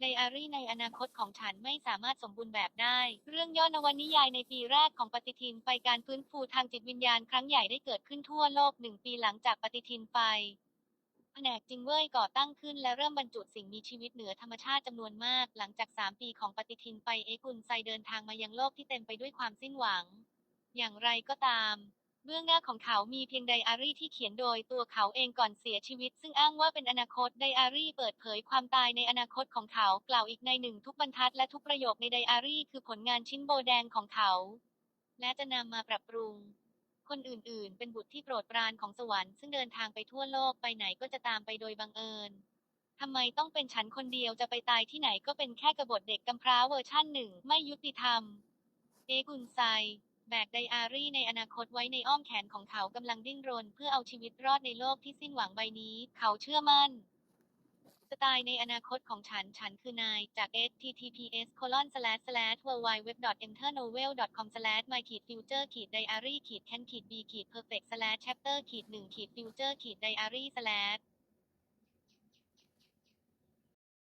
ไดอารี่ในอนาคตของฉันไม่สามารถสมบูรณ์แบบได้ เรื่องย่อนวนิยายในปีแรกของปฏิทินไปการฟื้นฟูทางจิตวิญญาณครั้งใหญ่ได้เกิดขึ้นทั่วโลกหนึ่งปีหลังจากปฏิทินไปแผนกจิงเว่ยก่อตั้งขึ้นและเริ่มบรรจุสิ่งมีชีวิตเหนือธรรมชาติจำนวนมาก หลังจาก 3 ปีของปฏิทินไปเอกุนไซเดินทางมายังโลกที่เต็มไปด้วยความสิ้นหวัง อย่างไรก็ตาม เบื้องหน้าของเขามีเพียงไดอารี่ที่เขียนโดยตัวเขาเองก่อนเสียชีวิต ซึ่งอ้างว่าเป็นอนาคตไดอารี่เปิดเผยความตายในอนาคตของเขากล่าวอีกในหนึ่งทุกบรรทัดและทุกประโยคในไดอารี่คือผลงานชิ้นโบแดงของเขา และจะนำมาปรับปรุง คนอื่นๆ เป็นบุตรที่โปรดปรานของสวรรค์ซึ่งเดินทางไปทั่วโลกไปไหนก็จะตามไปโดยบังเอิญทำไมต้องเป็นฉันคนเดียวจะไปตายที่ไหนก็เป็นแค่กบฏเด็กกำพร้าเวอร์ชั่นหนึ่งไม่ยุติธรรมเอกุนไซ แบกไดอารี่ในอนาคตไว้ในอ้อมแขนของเขากำลังดิ้นรน เพื่อเอาชีวิตรอดในโลกที่สิ้นหวังใบนี้ เขาเชื่อมั่นสไตล์ในอนาคตของฉัน ฉันคือนาย จาก https colon slash slash www internovel com slash my future diary can b perfect slash chapter 1 future diary slash